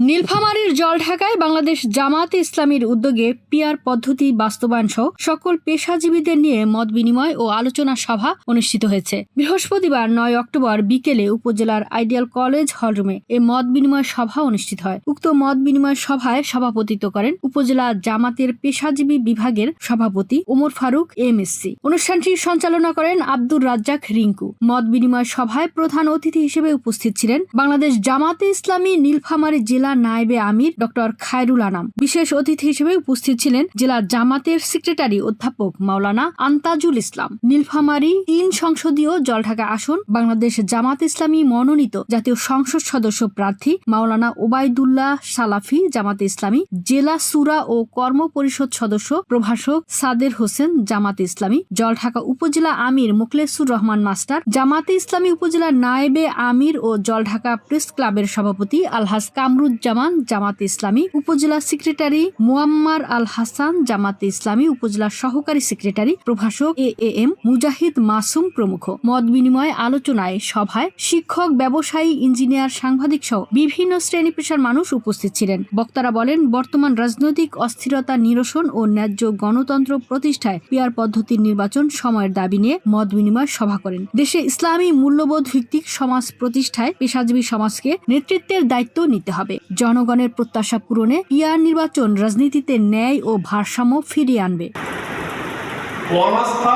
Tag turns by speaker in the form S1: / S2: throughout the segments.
S1: নীলফামারীর জলঢাকায় বাংলাদেশ জামাতে ইসলামীর উদ্যোগে পিয়ার পদ্ধতি বাস্তবায়ন সহ সকল পেশাজীবীদের নিয়ে মত বিনিময় ও আলোচনা সভা অনুষ্ঠিত হয়েছে। বৃহস্পতিবার নয় অক্টোবর বিকেলে উপজেলার আইডিয়াল কলেজ হলরুমে এ মত বিনিময় সভা অনুষ্ঠিত হয়। উক্ত মত বিনিময় সভায় সভাপতিত্ব করেন উপজেলা জামাতের পেশাজীবী বিভাগের সভাপতি ওমর ফারুক এম এমএসসি। অনুষ্ঠানটি সঞ্চালনা করেন আব্দুর রাজ্জাক রিঙ্কু। মত বিনিময় সভায় প্রধান অতিথি হিসেবে উপস্থিত ছিলেন বাংলাদেশ জামাতে ইসলামী নীলফামারী জেলা নায়েবে আমির ডক্টর খায়রুল আনাম। বিশেষ অতিথি হিসেবে উপস্থিত ছিলেন জেলা জামাতের সেক্রেটারি অধ্যাপক মাওলানা আন্তাজুল ইসলাম। নীলফামারী তিন সংসদীয় জলঢাকা আসন, বাংলাদেশ জামাত ইসলামী মনোনীত জাতীয় সংসদ সদস্য প্রার্থী মাওলানা ওবায়দুল্লাহ সালাফি জামাতে ইসলামী, জেলা সুরা ও কর্ম পরিষদ সদস্য প্রভাষক সাদের হোসেন জামাতে ইসলামী, জলঢাকা উপজেলা আমির মুখলেসুর রহমান মাস্টার, জামাতে ইসলামী উপজেলা নায়েবে আমির ও জলঢাকা প্রেস ক্লাবের সভাপতি আলহাজ কামরুজ্জামান জামাতে ইসলামী উপজেলা সেক্রেটারি, মুয়াম্মার আল হাসান জামাতে ইসলামী উপজেলা সহকারী সেক্রেটারি, প্রভাষক এ এ এম, মুজাহিদ মাসুম প্রমুখ। মত বিনিময় আলোচনায় সভায় শিক্ষক, ব্যবসায়ী, ইঞ্জিনিয়ার, সাংবাদিক সহ বিভিন্ন শ্রেণি পেশার মানুষ উপস্থিত ছিলেন। বক্তারা বলেন, বর্তমান রাজনৈতিক অস্থিরতা, নিরসন ও ন্যায্য গণতন্ত্র প্রতিষ্ঠায় পিয়ার পদ্ধতির নির্বাচন সময়ের দাবি নিয়ে মত বিনিময় সভা করেন। দেশে ইসলামী মূল্যবোধ ভিত্তিক সমাজ প্রতিষ্ঠায় পেশাজীবী সমাজকে নেতৃত্বের দায়িত্ব নিতে হবে। জনগণের প্রত্যাশা পূরণে পিয়ার নির্বাচন রাজনীতিতে ন্যায় ও ভারসাম্য ফিরিয়ে আনবে।
S2: অনাস্থা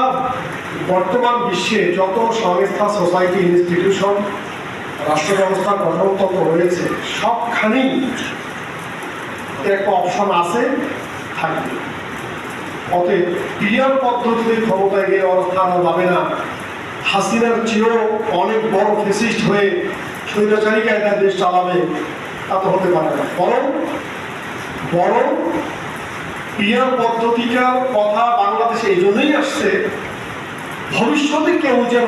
S2: বর্তমান বিশ্বে যত সংস্থা, সোসাইটি, ইনস্টিটিউশন, রাষ্ট্র ব্যবস্থা গঠনতন্ত্র রয়েছে সবখানেই একটা অপশন আছে, থাকবে। অতএব ক্রিয়ার পদ্ধতিতে ক্ষমতায় গিয়ে অবস্থান যাবে না। হাসিনার চেয়েও অনেক বড় ফেসিস্ট হয়ে স্বৈরাচারী কায়দায় দেশ চালাবে। তা তো হতে পারে না। বরং বরং পিয়ার পদ্ধতিটার কথা বাংলাদেশে এই জন্যই আসছে, ভবিষ্যতে কেউ যেন